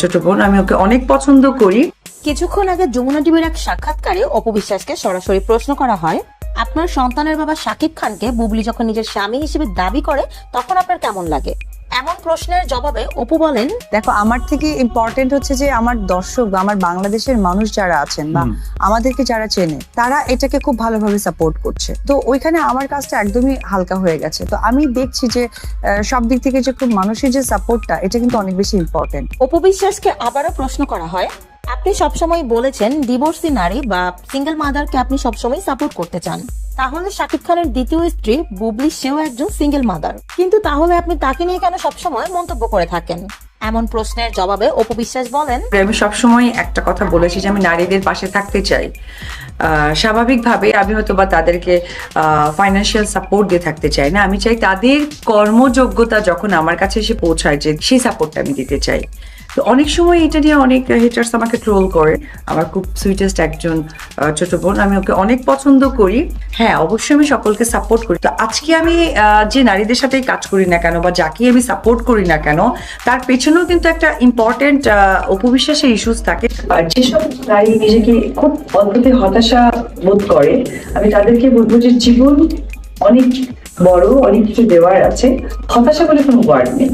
ছোট বোন, আমি ওকে অনেক পছন্দ করি। কিছুক্ষণ আগে যমুনা টিভির এক সাক্ষাৎকারে অপবিশ্বাসকে সরাসরি প্রশ্ন করা হয়, আপনার সন্তানের বাবা শাকিব খানকে বুবলি যখন নিজের স্বামী হিসেবে দাবি করে, তখন আপনার কেমন লাগে? এমন প্রশ্নের জবাবে অপু বলেন দেখো আমার থেকে ইম্পর্টেন্ট হচ্ছে যে আমার দর্শক বা আমার বাংলাদেশের মানুষ যারা আছেন বা আমাদেরকে যারা চেনে তারা এটাকে খুব ভালোভাবে সাপোর্ট করছে। তো ওইখানে আমার কাজটা একদমই হালকা হয়ে গেছে। তো আমি দেখছি যে আহ, সব দিক থেকে যে খুব মানুষের যে সাপোর্টটা এটা কিন্তু অনেক বেশি ইম্পর্টেন্ট অপবিশ্বাসকে আবারও প্রশ্ন করা হয় আপনি সবসময় বলেছেন ডিভোর্সি নারী বা সিঙ্গেল মাদারকে আপনি সবসময় সাপোর্ট করতে চান। তাহলে শাকিব খানের দ্বিতীয় স্ত্রী বুবলি, সেও একজন সিঙ্গেল মাদার কিন্তু তাহলে আপনি তাকে নিয়ে কেন সবসময় মন্তব্য করে থাকেন? এমন প্রশ্নের জবাবে অপবিশ্বাস বলেন, আমি সবসময় একটা কথা বলেছি যে আমি নারীদের পাশে থাকতে চাই। স্বাভাবিকভাবে আমি হয়তো বা তাদেরকে ফাইন্যান্সিয়াল সাপোর্ট দিয়ে থাকতে চাই না। আমি চাই তাদের কর্মযোগ্যতা যখন আমার কাছে এসে পৌঁছায় যে সেই সাপোর্টটা আমি দিতে চাই। তো অনেক সময় এটা নিয়ে অনেক হেটার্স আমাকে ট্রোল করে। আমার খুব সুইটেস্ট একজন ছোট বোন, আমি ওকে অনেক পছন্দ করি। হ্যাঁ অবশ্যই আমি সকলকে সাপোর্ট করি। তো আজকে আমি যে নারীদের সাথে কাজ করি না কেন বা যাকে আমি সাপোর্ট করি না কেন, তার পেছনেও কিন্তু একটা ইম্পর্টেন্ট অপবিশ্বাসের ইস্যুস থাকে। আর যেসব নারী নিজেকে খুব অল্পতে হতাশা বোধ করে, আমি তাদেরকে বলব যে জীবন অনেক বড়, অনেক কিছু দেওয়ার আছে। হতাশা বলে কোনো ওয়ার্ড নেই।